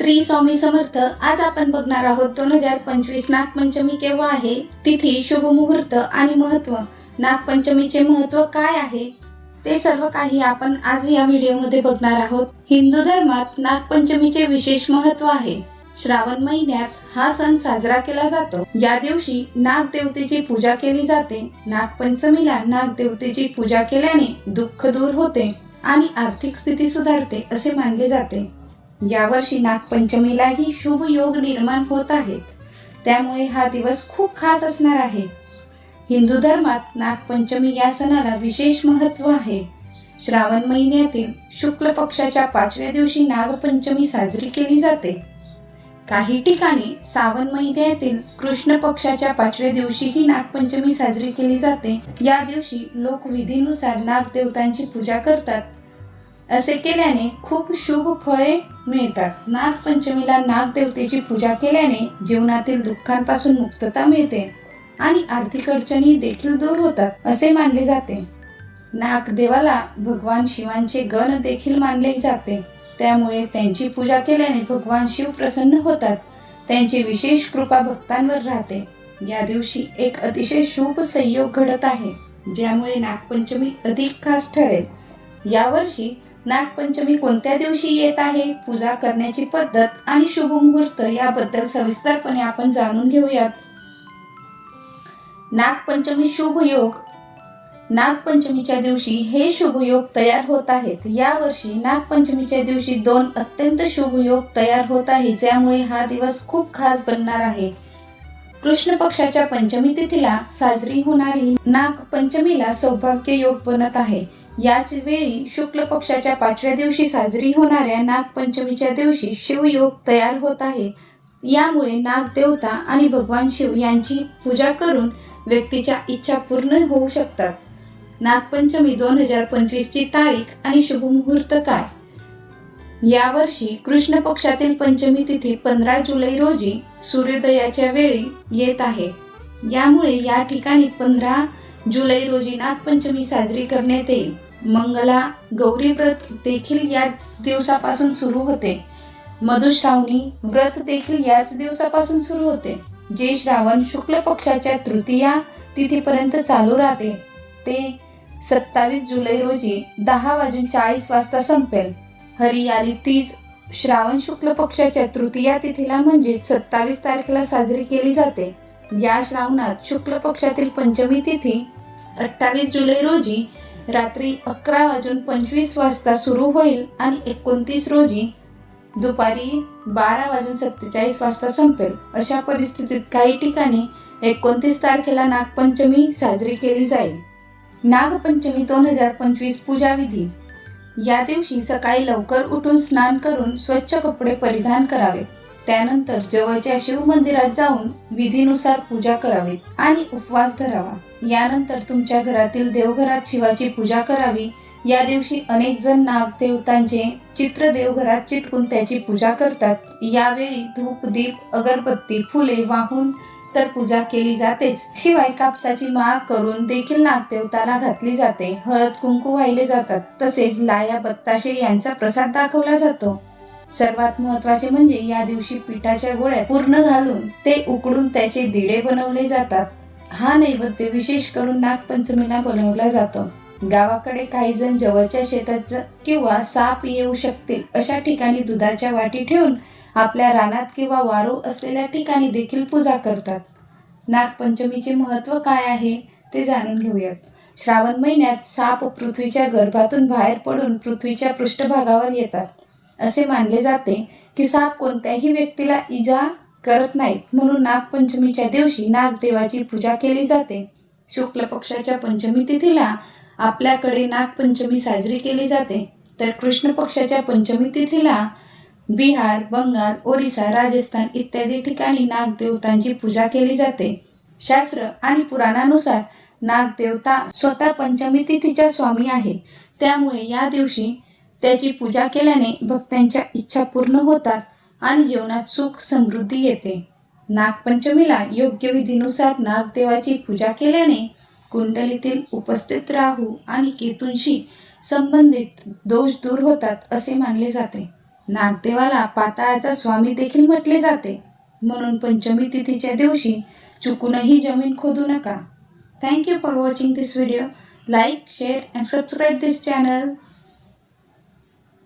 श्री स्वामी समर्थ आज आपण बघणार आहोत दोन हजार पंचवीस नागपंचमी केव्हा आहे? तिथी शुभ मुहूर्त आणि महत्त्व. नागपंचमीचे महत्त्व काय आहे? ते सर्व काही आपण आज या व्हिडिओमध्ये बघणार आहोत. हिंदू धर्मात नागपंचमीचे विशेष महत्त्व आहे. श्रावण महिन्यात हा सण साजरा केला जातो. या दिवशी नागदेवतेची पूजा केली जाते. नागपंचमीला नागदेवतेची पूजा केल्याने दुःख दूर होते आणि आर्थिक स्थिती सुधारते असे मानले जाते. यावर्षी नागपंचमीलाही शुभ योग निर्माण होत आहेत. त्यामुळे हा दिवस खूप खास असणार आहे. हिंदू धर्मात नागपंचमी या सणाला विशेष महत्त्व आहे. श्रावण महिन्यातील शुक्ल पक्षाच्या पाचव्या दिवशी नागपंचमी साजरी केली जाते. काही ठिकाणी श्रावण महिन्यातील कृष्ण पक्षाच्या पाचव्या दिवशीही नागपंचमी साजरी केली जाते. या दिवशी लोक विधीनुसार नागदेवतांची पूजा करतात. असे केल्याने खूप शुभ फळे मिळतात. नागपंचमीला नागदेवतेची पूजा केल्याने जीवनातील दुःखांपासून मुक्तता मिळते आणि आर्थिक अडचणी देखील दूर होतात असे मानले जाते. नागदेवाला भगवान शिवांचे गण देखील मानले जाते. त्यामुळे त्यांची पूजा केल्याने भगवान शिव प्रसन्न होतात. त्यांची विशेष कृपा भक्तांवर राहते. या दिवशी एक अतिशय शुभ संयोग घडत आहे ज्यामुळे नागपंचमी अधिक खास ठरेल. यावर्षी नागपंचमी कोणत्या दिवशी येत आहे? पूजा करण्याची पद्धत आणि शुभ मुहूर्त याबद्दल सविस्तरपणे आपण जाणून घेऊयात. नागपंचमी शुभ योग. नागपंचमीच्या दिवशी हे शुभ योग तयार होत आहेत. यावर्षी नागपंचमीच्या दिवशी दोन अत्यंत शुभ योग तयार होत आहे ज्यामुळे हा दिवस खूप खास बनणार आहे. कृष्ण पक्षाच्या पंचमी तिथीला साजरी होणारी नागपंचमीला सौभाग्य योग बनत आहे. याच वेळी शुक्ल पक्षाच्या पाचव्या दिवशी साजरी होणाऱ्या नागपंचमीच्या दिवशी शिवयोग तयार होत आहे. यामुळे नागदेवता आणि भगवान शिव यांची पूजा करून व्यक्तीच्या इच्छा पूर्ण होऊ शकतात. नागपंचमी दोन हजार पंचवीसची तारीख आणि शुभमुहूर्त काय? यावर्षी कृष्ण पक्षातील पंचमी तिथी पंधरा जुलै रोजी सूर्योदयाच्या वेळी येत आहे. यामुळे या ठिकाणी पंधरा जुलै रोजी नागपंचमी साजरी करण्यात येईल. मंगला गौरी व्रत देखील या दिवसापासून सुरू होते. मधुश्रावणी व्रत देखील याच दिवसापासून सुरू होते. जे श्रावण शुक्ल पक्षाच्या तृतीया तिथीपर्यंत चालू राहते. ते सत्तावीस जुलै रोजी दहा वाजून चाळीस वाजता संपेल. हरियाली तीज श्रावण शुक्ल पक्षाच्या तृतीया तिथीला म्हणजे सत्तावीस तारखेला साजरी केली जाते. या श्रावणात शुक्ल पक्षातील पंचमी तिथी अठ्ठावीस जुलै रोजी रात्री अकरा वाजून पंचवीस वाजता सुरू होईल आणि एकोणतीस रोजी दुपारी बारा वाजून सत्तेचाळीस वाजता संपेल. अशा परिस्थितीत काही ठिकाणी एकोणतीस तारखेला नागपंचमी साजरी केली जाईल. नागपंचमी दोन हजार पंचवीस पूजा विधी. या दिवशी सकाळी लवकर उठून स्नान करून स्वच्छ कपडे परिधान करावे. त्यानंतर जवळच्या शिव मंदिरात जाऊन विधीनुसार पूजा करावी आणि उपवास धरावा. यानंतर तुमच्या घरातील देवघरात शिवाची पूजा करावी. या दिवशी अनेक जण नागदेवतांचे चित्र देवघरात चिटकून त्याची पूजा करतात. यावेळी धूप दीप अगरबत्ती फुले वाहून तर पूजा केली जातेच. शिवाय कापसाची माळ करून देखील नागदेवताला घातली जाते. हळद कुंकू वाहिले जातात. तसेच लाया बत्ताशे यांचा प्रसाद दाखवला जातो. सर्वात महत्त्वाचे म्हणजे या दिवशी पिठाच्या गोळ्या पूर्ण घालून ते उकडून त्याचे दिडे बनवले जातात. हा नैवेद्य विशेष करून नागपंचमीला बनवला जातो. गावाकडे काही जण जवळच्या शेतात किंवा साप येऊ शकतील अशा ठिकाणी दुधाच्या वाटी ठेवून आपल्या रानात किंवा वारू असलेल्या ठिकाणी देखील पूजा करतात. नागपंचमीचे महत्त्व काय आहे ते जाणून घेऊयात. श्रावण महिन्यात साप पृथ्वीच्या गर्भातून बाहेर पडून पृथ्वीच्या पृष्ठभागावर येतात. असे मानले जाते की साप कोणत्याही व्यक्तीला इजा करत नाहीत. म्हणून नागपंचमीच्या दिवशी नागदेवाची पूजा केली जाते. शुक्ल पक्षाच्या पंचमी तिथीला आपल्याकडे नागपंचमी साजरी केली जाते. तर कृष्ण पक्षाच्या पंचमी तिथीला बिहार बंगाल ओरिसा राजस्थान इत्यादी ठिकाणी नागदेवतांची पूजा केली जाते. शास्त्र आणि पुराणानुसार नागदेवता स्वतः पंचमी तिथीच्या स्वामी आहे. त्यामुळे या दिवशी त्याची पूजा केल्याने भक्तांच्या इच्छा पूर्ण होतात आणि जीवनात सुख समृद्धी येते. नागपंचमीला योग्य विधीनुसार नागदेवाची पूजा केल्याने कुंडलीतील उपस्थित राहू आणि केतूंशी संबंधित दोष दूर होतात असे मानले जाते. नागदेवाला पाताळाचा स्वामी देखील म्हटले जाते. म्हणून पंचमी तिथीच्या दिवशी चुकूनही जमीन खोदू नका. Thank you for watching this video like share and subscribe this channel